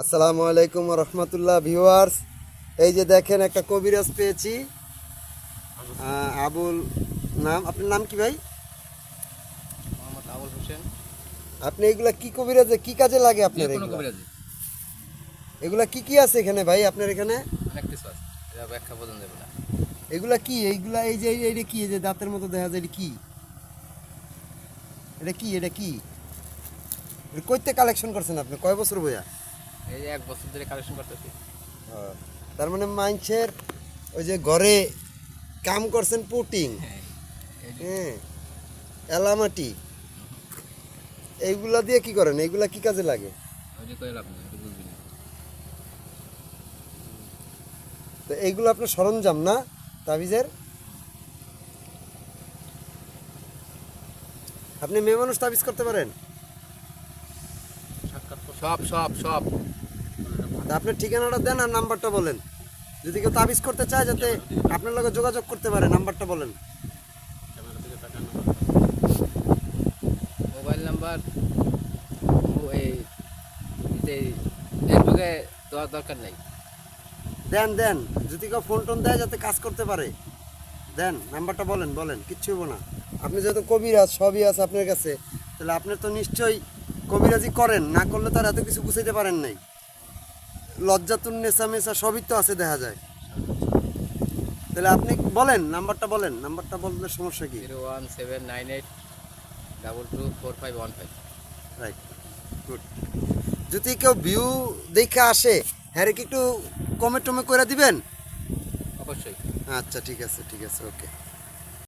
আসসালামু আলাইকুম রহমতুল্লাহ ভিউয়ার্স। এই যে দেখেন একটা কবিরাজ পেয়েছি। আবুল নাম আপনার নাম কি ভাই? মোহাম্মদ আবুল হোসেন। আপনি এগুলা কি কবিরাজে কি কাজে লাগে আপনার এগুলা? কি কি আছে এখানে ভাই আপনার এখানে? অনেক কিছু আছে। এটা ব্যাখ্যা এগুলা কি? এইগুলা এই যে এই- এইটা কি? এই যে দাঁতের মতো দেখা যায় এটা কি? এটা কি? এটা কি? কইতে কালেকশন করছেন আপনি? কয় বছর বইয়া? এই এক বছর ধরে কালেকশন করতেছি। তার মানে মাইনছের ওই যে ঘরে কাম করছেন পুটিং হ্যাঁ হ্যাঁ এলামাটি এইগুলা দিয়ে কি করেন? এইগুলা কি কাজে লাগে? তো এইগুলো আপনার সরঞ্জাম না তাবিজের? আপনি মেয়ে মানুষ তাবিজ করতে পারেন? সব সব সব। তা আপনার ঠিকানাটা দেন আর নাম্বারটা বলেন। যদি কেউ তাবিজ করতে চায় যাতে আপনার লগে যোগাযোগ করতে পারে নাম্বারটা বলেন। মোবাইল নাম্বার ফেসবুকে দেওয়ার দরকার নেই। দেন দেন। যদি কেউ ফোন টোন দেয় যাতে কাজ করতে পারে। দেন নাম্বারটা বলেন বলেন। কিচ্ছু হব না। আপনি যেহেতু কবিরাজ সবই আছে আপনার কাছে তাহলে আপনি তো নিশ্চয়ই কবিরাজি করেন না করলে তার এত কিছু বুঝাইতে পারেন নাই। লজ্জাতুন নেশা মেশা সবই তো আছে দেখা যায়। তাহলে আপনি বলেন নাম্বারটা বলেন নাম্বারটা বললে সমস্যা কি? Zero one seven nine eight double two four five one five. Right good যদি কেউ ভিউ দেখে আসে হ্যাঁ কি একটু কমে টমে করে দিবেন? অবশ্যই। আচ্ছা ঠিক আছে ঠিক আছে ওকে